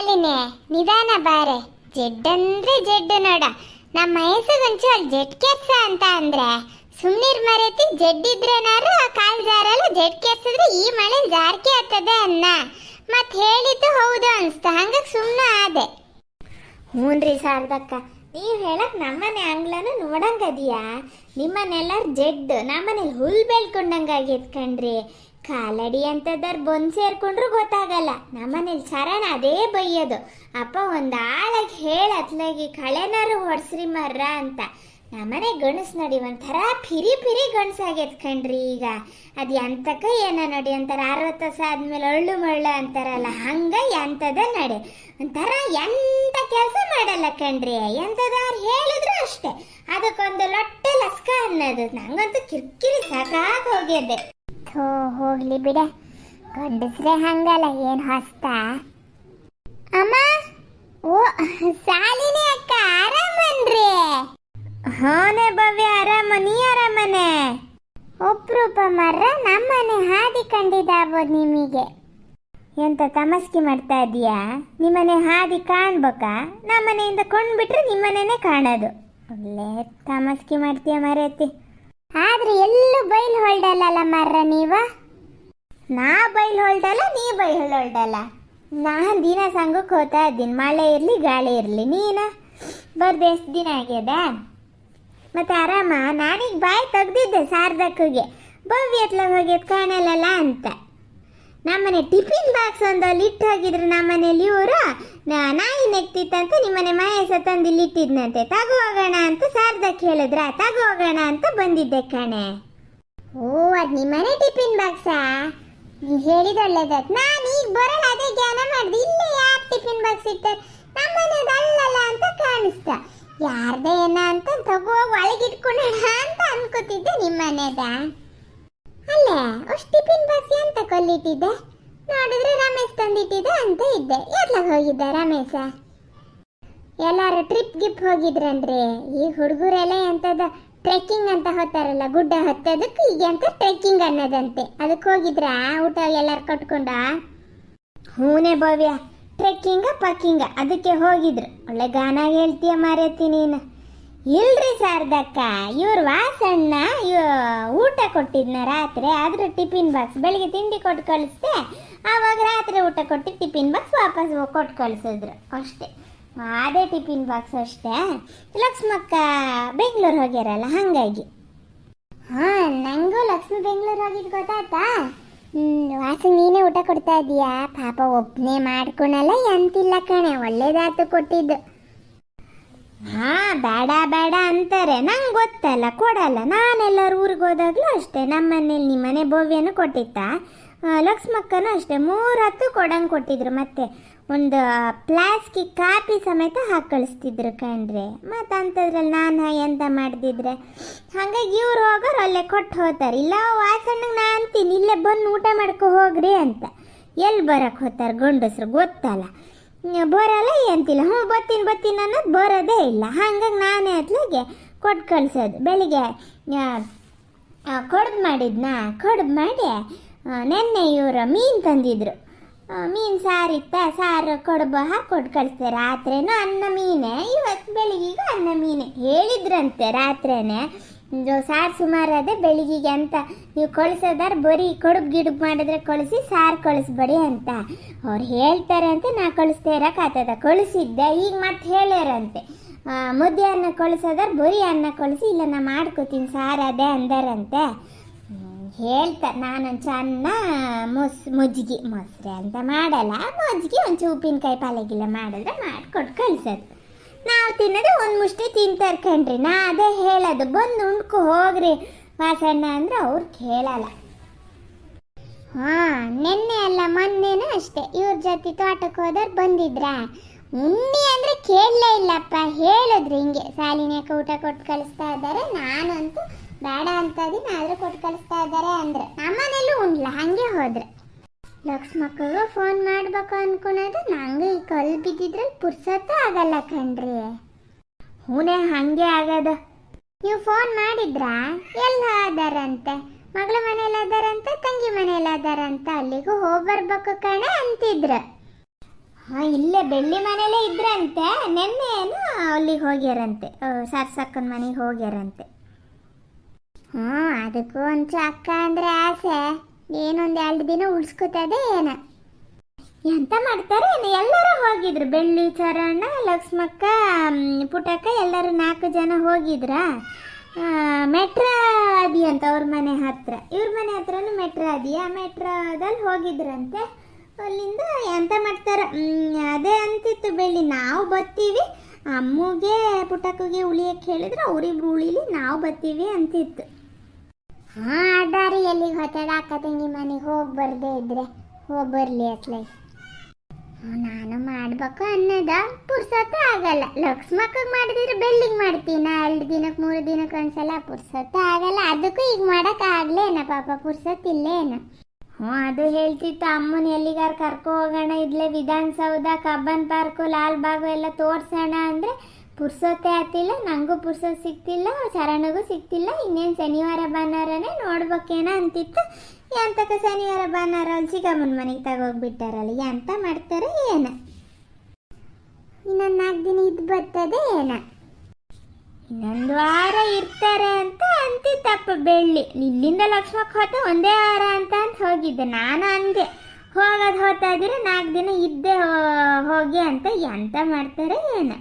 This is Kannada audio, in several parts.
ಶಾಲಿನಿ ನಿಧಾನ ಬಾರೆ. ಜಡ್ಡಂದ್ರೆ ಜಡ್ಡು ನೋಡ. ನಮ್ಮ ಹೆಸರುಗಂಚು ಅಲ್ಲಿ ಜೆಡ್ ಕೆಸ ಅಂತ ಅಂದ್ರೆ, ಸುಮ್ನಿರ್ ಮರೆತಿ ಜಡ್ಡಿದ್ರೇನಾರು ಕಾಲ್ ಜಾರಲ್ಲ ಜಡ್ ಈ ಮಳೆ ಜಾರ್ಕೆ ಆಗ್ತದೆ ಅನ್ನ. ಮತ್ ಹೇಳಿದ್ದು ಹೌದು ಅನ್ಸ್ತ. ಹಂಗ ಸುಮ್ಮನೆ ಆದೆ. ಹ್ಞೂನ್ರಿ ಶಾರದಕ್ಕ ನೀವು ಹೇಳಕ್ ನಮ್ಮನೆ ಅಂಗ್ಲನು ನೋಡಂಗದಿಯಾ? ನಿಮ್ಮನೆಲ್ಲ ಜಡ್ಡು, ನಮ್ಮನೇಲಿ ಹುಲ್ ಬೆಳ್ಕೊಂಡಂಗೆ ಆಗೈತ್ ಕಣ್ರಿ. ಕಾಲಡಿ ಅಂತದರ್ ಬಂದ್ ಸೇರ್ಕೊಂಡ್ರು ಗೊತ್ತಾಗಲ್ಲ. ನಮ್ಮನೇಲಿ ಚರಣ ಅದೇ ಬೈಯೋದು. ಅಪ್ಪ ಒಂದು ಆಳಾಗಿ ಹೇಳತ್ಲಾಗಿ, ಕಳೆನಾರು ಹೊಡ್ಸ್ರಿ ಮರ್ರ ಅಂತ. ನಮ್ಮನೆ ಗಣಸ್ ನೋಡಿ ಒಂಥರ ಪಿರಿ ಪಿರಿ ಗಣಸಾಗೈತ್ ಕಣ್ರಿ ಈಗ. ಅದು ಎಂತಕ ಏನ ನೋಡಿ ಅಂತಾರ ಅರವತ್ತು ವರ್ಷ ಆದ್ಮೇಲೆ ಅಳ್ಳು ಮಳ್ಳು ಅಂತಾರಲ್ಲ, ಹಂಗ ಎಂತದ ನಡೆ. ಒಂಥರ ಎಂತ ಕೆಲಸ ಮಾಡಲ್ಲ ಕಣ್ರಿ, ಎಂತದಾರು ಹೇಳಿದ್ರು ಅಷ್ಟೇ. ಅದಕ್ಕೊಂದು ಲೊಟ್ಟೆ ಲಸ್ಕ ಅನ್ನೋದು. ನಂಗಂತೂ ಕಿರ್ಕಿರಿ ಸಾಕಾಗ ಹೋಗ್ಯದೆ ಥೋ, ಹೋಗ್ಲಿ ಬಿಡ. ಗಂಡಸ್ರೆ ಹಂಗಲ್ಲ, ಏನ್ ಹಸ್ತ? ಅಮ್ಮ, ಓ, ಸಾಲಿನಿ ಅಕ್ಕ ಆರಾಮನ್ರಿ ಹಾನೆ ಭವ್ಯ ಅರಮ ನೀ ಅರಮನೆ. ಒಪ್ರೂಪ ಮರ್ರ ನಮ್ಮನೆ ಹಾದಿ ಕಂಡಿದ್ದಾಬೋದು ನಿಮಗೆ. ಎಂತ ತಮಸ್ಕಿ ಮಾಡ್ತಾ ಇದೀಯಾ ನಿಮ್ಮನೆ ಹಾದಿ ಕಾಣ್ಬೇಕಾ? ನಮ್ಮನೆಯಿಂದ ಕೊಂಡ್ಬಿಟ್ರೆ ನಿಮ್ಮನೆನೇ ಕಾಣೋದು. ಒಳ್ಳೆ ತಮಸ್ಕಿ ಮಾಡ್ತೀಯ ಮರೆತಿ. ಆದ್ರೆ ಎಲ್ಲೂ ಬೈಲ್ ಹೊಲ್ಡಲ್ಲ ಮರ್ರ ನೀವ? ನಾ ಬೈಲ್ ಹೊಲ್ಡಲ್ಲ, ನೀ ಬೈಲ್ ಹೊಲ್ಡಲ್ಲ. ನಾ ದಿನ ಸಂಘಕ್ಕೆ ಹೋಗ್ತಾ ಇದ್ದೀನಿ, ಮಳೆ ಇರಲಿ, ಗಾಳಿ ಇರಲಿ. ನೀನ? ಬರ್ದು, ಎಷ್ಟು ದಿನ ಆಗ್ಯದ? ಮತ್ತೆ ಆರಾಮ? ನಾನೀಗ ಬಾಯಿ ತೆಗ್ದಿದ್ದೆ ಶಾರದಕ್ಕಗೆ ಭವ್ಯ ಎತ್ಲ ಕಾಣಲ್ಲಲ್ಲ ಅಂತ. ನಮ್ಮನೆ ಟಿಫಿನ್ ಬಾಕ್ಸ್ ಒಂದು ಅಲ್ಲಿ ಇಟ್ಟು ಹೋಗಿದ್ರು ನಮ್ಮನೇಲಿ ಇವರು ನಾಯಿ ನೆಕ್ತಿತ್ತಂತ ನಿಮ್ಮನೆ ಮಹೇಶ ತಂದು ಇಲ್ಲಿ ಇಟ್ಟಿದ್ನಂತೆ. ತಗೋ ಹೋಗೋಣ ಅಂತ ಸಾರ್ದಕ್ಕೆ ಹೇಳಿದ್ರ? ತಗೋ ಹೋಗೋಣ ಅಂತ ಬಂದಿದ್ದೆ ಕಣೆ. ಓ, ಅದು ನಿಮ್ಮನೆ ಟಿಫಿನ್ ಬಾಕ್ಸಾ? ಹೇಳಿದ ನಾನು ಈಗ ಬರಲ್ಲ, ಅದೇ ಜ್ಞಾನ ಮಾಡಿದೆ. ಇಲ್ಲೇ ಯಾಕೆ ಟಿಫಿನ್ ಬಾಕ್ಸ್ ಇಟ್ಟೆ ನಮ್ಮನೆದು ಅಲ್ಲಲ್ಲ ಅಂತ ಕಾಣಿಸ್ತ. ಯಾರ್ದೇ ಏನ ಅಂತ ತಗೋ ಒಳಗಿಟ್ಕೊಳ್ಳೋಣ ಅಂತ ಅನ್ಕೋತಿದ್ದೆ ನಿಮ್ಮನೆದ ಅಲ್ಲೇ, ಅಷ್ಟು ಟಿಫಿನ್ ಬಾಕ್ಸ್ ಅಂತ ಕೊಲ್ಲಿಟ್ಟಿದ್ದೆ. ನೋಡಿದ್ರೆ ರಮೇಶ್ ತಂದಿಟ್ಟಿದ್ದೆ ಅಂತ ಇದ್ದೆ. ಎಲ್ಲ ಹೋಗಿದ್ದೆ ರಮೇಶ? ಎಲ್ಲಾರು ಟ್ರಿಪ್ ಗಿಪ್ ಹೋಗಿದ್ರನ್ರಿ ಈ ಹುಡುಗರೆಲ್ಲ ಎಂತದ ಟ್ರೆಕ್ಕಿಂಗ್ ಅಂತ ಹೋಗ್ತಾರಲ್ಲ, ಗುಡ್ಡ ಹತ್ತೋದಕ್ಕೆ ಈಗ ಅಂತ ಟ್ರೆಕ್ಕಿಂಗ್ ಅನ್ನೋದಂತೆ. ಅದಕ್ಕೆ ಹೋಗಿದ್ರಾ? ಊಟ ಎಲ್ಲಾರು ಕಟ್ಕೊಂಡ? ಹೂನೇ ಭವ್ಯ. ಟ್ರೆಕ್ಕಿಂಗ ಪಕ್ಕಿಂಗ ಅದಕ್ಕೆ ಹೋಗಿದ್ರು. ಒಳ್ಳೆ ಗಾನ ಹೇಳ್ತೀಯ ಮಾರೇತಿ ನೀನು. ಇಲ್ರಿ ಶಾರದಕ್ಕ, ಇವ್ರು ವಾಸಣ್ಣ ಊಟ ಕೊಟ್ಟಿದ್ನ ರಾತ್ರಿ, ಆದ್ರೆ ಟಿಫಿನ್ ಬಾಕ್ಸ್ ಬೆಳಿಗ್ಗೆ ತಿಂಡಿ ಕೊಟ್ಟು ಕಳಿಸ್ದೆ, ಆವಾಗ ರಾತ್ರಿ ಊಟ ಕೊಟ್ಟು ಟಿಫಿನ್ ಬಾಕ್ಸ್ ವಾಪಸ್ ಕೊಟ್ಟು ಕಳಿಸಿದ್ರು. ಅಷ್ಟೇ. ಅದೇ ಟಿಫಿನ್ ಬಾಕ್ಸ್ ಅಷ್ಟೇ. ಲಕ್ಷ್ಮಕ್ಕ ಬೆಂಗಳೂರು ಹೋಗ್ಯಾರಲ್ಲ, ಹಾಗಾಗಿ. ಹಾ, ನಂಗೂ ಲಕ್ಷ್ಮಿ ಬೆಂಗಳೂರು ಹೋಗಿದ್ ಗೊತ್ತಾಯ್ತಾ? ಹ್ಮ್ ನೀನೇ ಊಟ ಕೊಡ್ತಾ ಇದೀಯಾ? ಪಾಪ ಒಬ್ಬನೇ ಮಾಡ್ಕೊಳಲ್ಲ, ಎಂತಿಲ್ಲ ಕಣೆ. ಒಳ್ಳೇದಾತು ಕೊಟ್ಟಿದ್ದು. ಹಾ, ಬೇಡ ಬೇಡ ಅಂತಾರೆ. ನಂಗೆ ಗೊತ್ತಲ್ಲ, ಕೊಡಲ್ಲ. ನಾನೆಲ್ಲರೂ ಊರಿಗೆ ಹೋದಾಗ್ಲೂ ಅಷ್ಟೇ. ನಮ್ಮನೇಲಿ ನಿಮ್ಮನೆ ಭವ್ಯನೂ ಕೊಟ್ಟಿತ್ತ? ಲಕ್ಷ್ಮಕ್ಕನೂ ಅಷ್ಟೇ. ಮೂರು ಹತ್ತು ಕೊಡಂಗೆ ಕೊಟ್ಟಿದ್ರು ಮತ್ತೆ. ಒಂದು ಪ್ಲಾಸ್ಕಿ ಕಾಪಿ ಸಮೇತ ಹಾಕಿ ಕಳಿಸ್ತಿದ್ರು ಕಣ್ರಿ. ಮತ್ತು ಅಂಥದ್ರಲ್ಲಿ ನಾನು ಎಂತ ಮಾಡ್ದಿದ್ರೆ, ಹಾಗಾಗಿ ಇವ್ರು ಹೋಗೋರು ಅಲ್ಲೇ ಕೊಟ್ಟು ಹೋಗ್ತಾರೆ. ಇಲ್ಲ ವಾಸಣ್ಣಗೆ ನಾ ಅಂತೀನಿ. ಇಲ್ಲೇ ಬಂದು ಊಟ ಮಾಡ್ಕೊ ಹೋಗ್ರಿ ಅಂತ. ಎಲ್ಲಿ ಬರಕ್ಕೆ ಹೋಗ್ತಾರೆ ಗಂಡಸ್ರು ಗೊತ್ತಲ್ಲ. ಬರಲ್ಲ ಎಂತಿಲ್ಲ ಹ್ಞೂ ಬತ್ತೀನಿ ಬತ್ತೀನಿ ಅನ್ನೋದು ಬರೋದೇ ಇಲ್ಲ. ಹಾಗಾಗಿ ನಾನೇ ಅತ್ಲಾಗೆ ಕೊಟ್ಟು ಕಳಿಸೋದು. ಬೆಳಿಗ್ಗೆ ಕೊಡ್ದು ಮಾಡಿದ್ನಾ? ಕೊಡ್ದು ಮಾಡಿ ನೆನ್ನೆ ಇವರು ಮೀನು ತಂದಿದ್ರು. ಮೀನು ಸಾರಿತ್ತ ಸಾರು ಕಡುಬು ಕೊಟ್ಟು ಕಳಿಸ್ತಾರೆ ರಾತ್ರಿನೂ ಅನ್ನ ಮೀನೆ ಇವತ್ತು ಬೆಳಿಗ್ಗೆಗೂ ಅನ್ನ ಮೀನೆ. ಹೇಳಿದ್ರಂತೆ ರಾತ್ರಿನೇ ಸಾರು ಸುಮಾರು ಅದೇ, ಬೆಳಿಗ್ಗೆಗೆ ಅಂತ. ನೀವು ಕಳಿಸೋದಾರ ಬರೀ ಕೊಡುಬ್ ಗಿಡುಬು ಮಾಡಿದ್ರೆ ಕಳಿಸಿ, ಸಾರು ಕಳಿಸ್ಬೇಡಿ ಅಂತ. ಅವ್ರು ಹೇಳ್ತಾರೆ ಅಂತ ನಾ ಕಳಿಸ್ತಾ ಇರೋಕ್ಕಾಗ್ತದ ಕಳಿಸಿದ್ದೆ, ಈಗ ಮತ್ತೆ ಹೇಳ್ಯಾರಂತೆ. ಮುದ್ದೆ ಅನ್ನ ಕಳಿಸೋದಾರ ಬರೀ ಅನ್ನ ಕಳಿಸಿ ಇಲ್ಲ ನಾ ಮಾಡ್ಕೋತೀನಿ, ಸಾರು ಅದೇ ಅಂದಾರಂತೆ. ಹೇಳ್ತಾರೆ ನಾನೊಂದು ಚೆನ್ನ ಮೊಸ್, ಮಜ್ಜಿಗೆ, ಮೊಸರೆ ಅಂತ ಮಾಡಲ್ಲ. ಮಜ್ಜಿಗೆ ಒಂದು ಉಪ್ಪಿನಕಾಯಿ ಪಾಲೆಗಿಲ್ಲ ಮಾಡಿದ್ರೆ ಮಾಡಿಕೊಟ್ಟು ಕಳ್ಸೋದು. ನಾವು ತಿನ್ನೋದು ಒಂದು ಮುಷ್ಟಿ ತಿಂತಾರೆ ಕಣ್ರಿ. ನಾ ಅದೇ ಹೇಳೋದು. ಬಂದು ಉಣ್ಕೊ ಹೋಗ್ರಿ. ವಾಸಣ್ಣ ಅಂದ್ರೆ ಅವ್ರು ಕೇಳಲ್ಲ. ಹಾ, ನಿನ್ನೆ ಅಲ್ಲ, ಮೊನ್ನೆನೂ ಅಷ್ಟೇ. ಇವ್ರ ಜೊತೆ ತೋಟಕ್ಕೆ ಹೋದವ್ರು ಬಂದಿದ್ರ. ಉಣ್ಣಿ ಅಂದರೆ ಕೇಳಲೇ ಇಲ್ಲಪ್ಪ. ಹೇಳಿದ್ರು ಹಿಂಗೆ. ಸಾಲಿನ ಊಟ ಕೊಟ್ಟು ಕಳಿಸ್ತಾ ಇದ್ದಾರೆ ನಾನಂತೂ ಬೇಡ ಅಂತ ಅದನ್ನ ಆದ್ರೂ ಕೊಟ್ಟು ಕಳಿಸ್ತಾ ಇದ್ದಾರೆ ಅಂದ್ರೆ. ನಮ್ಮನೇಲೂ ಉಂಡ್ಲ ಹಂಗೆ ಹೋದ್ರೆ. ಲಕ್ಷ್ಮಕ್ಕಗೂ ಫೋನ್ ಮಾಡ್ಬೇಕು ಅನ್ಕೊಳೋದು ನಂಗೆ ಈ ಕಲ್ ಬಿದ್ದಿದ್ರಲ್ಲಿ ಪುರ್ಸತ್ತೇ ಆಗಲ್ಲ ಕಣ್ರಿ. ಹೂನೆ ಹಂಗೆ ಆಗದ. ನೀವು ಫೋನ್ ಮಾಡಿದ್ರಾ? ಎಲ್ಲ ಅದಾರಂತೆ ಮಗಳ ಮನೇಲಿ ಅದಾರಂತೆ ತಂಗಿ ಮನೇಲಿ ಅದಾರಂತ ಅಲ್ಲಿಗೂ ಹೋಗಿ ಬರ್ಬೇಕು ಕಣೆ ಅಂತಿದ್ರ. ಹಾಂ ಇಲ್ಲೇ ಬೆಳ್ಳಿ ಮನೇಲೇ ಇದ್ರಂತೆ ನಿನ್ನೆ ಏನು ಅಲ್ಲಿಗೆ ಹೋಗ್ಯಾರಂತೆ. ಸರ್ಸಕ್ಕನ ಮನೆಗೆ ಹೋಗ್ಯಾರಂತೆ. ಹ್ಞೂ, ಅದಕ್ಕೂ ಒಂಚು ಅಕ್ಕ ಅಂದರೆ ಆಸೆ. ಏನೊಂದು ಎರಡು ದಿನ ಉಳ್ಸ್ಕೊತದೆ ಏನ. ಎಂತ ಮಾಡ್ತಾರೆ ಎಲ್ಲರೂ ಹೋಗಿದ್ರು. ಬೆಳ್ಳಿ ಚರಣ ಲಕ್ಷ್ಮಕ್ಕ ಪುಟಕ್ಕ ಎಲ್ಲರೂ ನಾಲ್ಕು ಜನ ಹೋಗಿದ್ರ? ಮೆಟ್ರ ಅದಿ ಅಂತ ಅವ್ರ ಮನೆ ಹತ್ರ. ಇವ್ರ ಮನೆ ಹತ್ರನೂ ಮೆಟ್ರ ಅದಿ ಆ ಮೆಟ್ರದಲ್ಲಿ ಹೋಗಿದ್ರಂತೆ. ಅಲ್ಲಿಂದ ಎಂತ ಮಾಡ್ತಾರ? ಅದೇ ಅಂತಿತ್ತು ಬೆಳ್ಳಿ. ನಾವು ಬತ್ತೀವಿ ಅಮ್ಮಗೆ ಪುಟಕ್ಕಗೆ ಉಳಿಯಕ್ಕೆ ಹೇಳಿದ್ರೆ. ಅವ್ರಿಗೆ ಉಳಿಲಿ, ನಾವು ಬತ್ತೀವಿ ಅಂತಿತ್ತು. ಹಾ ಹೋಗ್ತದ ನಿಮ್ಮ ಮನೆಗೆ ಹೋಗಿ ಬರ್ದೇ ಇದ್ರೆ. ಹೋಗಿ ಬರ್ಲಿ ಅತ್ಲೈ. ನಾನು ಮಾಡ್ಬೇಕು ಅನ್ನದ. ಪುರ್ಸೊತ್ತು ಆಗಲ್ಲ. ಲಕ್ಷ್ಮಕ್ಕಗ್ ಮಾಡಿದ್ರೆ ಬೆಳ್ಳಿಗೆ ನಾ ಎರಡು ದಿನಕ್ಕೆ ಮೂರು ದಿನಕ್ಕೆ ಒಂದ್ಸಲ ಪುರ್ಸೊತ್ತು ಆಗಲ್ಲ. ಅದಕ್ಕೂ ಈಗ ಮಾಡಕ್ ಆಗ್ಲೇನ ಪಾಪ ಇಲ್ಲೇನ ಹ್ಞೂ ಅದು ಹೇಳ್ತಿತ್ತು ಅಮ್ಮನ ಎಲ್ಲಿಗಾರ ಕರ್ಕೊ ಹೋಗೋಣ ಇದ್ಲೇ ವಿಧಾನಸೌಧ, ಕಬ್ಬನ್ ಪಾರ್ಕು, ಲಾಲ್ ಬಾಗು ಎಲ್ಲ ತೋರ್ಸೋಣ ಅಂದ್ರೆ ಪುರ್ಸೊತ್ತೆ ಆತಿಲ್ಲ ನನಗೂ ಪುರ್ಸೊತ್ ಸಿಗ್ತಿಲ್ಲ, ಶರಣಗೂ ಸಿಗ್ತಿಲ್ಲ, ಇನ್ನೇನು ಶನಿವಾರ ಬಾನಾರನೇ ನೋಡ್ಬೇಕೇನ ಅಂತಿತ್ತು. ಎಂತಕ ಶನಿವಾರ ಬಾನಾರ ಅಲ್ಲಿ ಚಿಕ್ಕಮ್ಮನ ಮನೆಗೆ ತಗೋಗ್ಬಿಟ್ಟಾರಲ್ಲ, ಎಂತ ಮಾಡ್ತಾರೆ ಏನ? ಇನ್ನೊಂದು ನಾಲ್ಕು ದಿನ ಇದು ಬರ್ತದೆ ಏನ? ಇನ್ನೊಂದು ವಾರ ಇರ್ತಾರೆ ಅಂತ ಅಂತಿತ್ತಪ್ಪ ಬೆಳ್ಳಿ. ಇಲ್ಲಿಂದ ಲಕ್ಷ್ಮಕ್ಕೆ ಹೋತ ಒಂದೇ ವಾರ ಅಂತ ಅಂತ ಹೋಗಿದ್ದೆ, ನಾನು ಅಂದೆ ಹೋಗೋದು ಹೋಗ್ತಾ ಇದ್ರೆ ನಾಲ್ಕು ದಿನ ಇದ್ದೆ ಹೋಗಿ ಅಂತ ಎಂತ ಮಾಡ್ತಾರೆ ಏನ?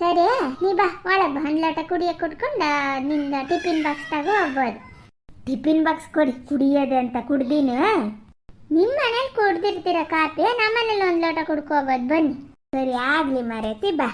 ಸರಿ ನೀ ಬಾ, ಒಳಗೆ ಒಂದು ಲೋಟ ಕುಡಿಯ ಕುಡ್ಕೊಂಡು ನಿಂದ ಟಿಫಿನ್ ಬಾಕ್ಸ್ ತಗೋ ಹೋಗ್ಬೋದು. ಟಿಫಿನ್ ಬಾಕ್ಸ್ ಕೊಡಿ, ಕುಡಿಯೋದು ಅಂತ ಕುಡ್ದೀನಿ ನಿಮ್ಮ ಮನೇಲಿ ಕುಡ್ದಿರ್ತೀರ ಕಾಫಿ ನಮ್ಮ ಮನೇಲಿ ಒಂದು ಲೋಟ ಕುಡ್ಕೋಬೋದು, ಬನ್ನಿ. ಸರಿ ಆಗಲಿ ಮರೇತಿ, ಬಾ.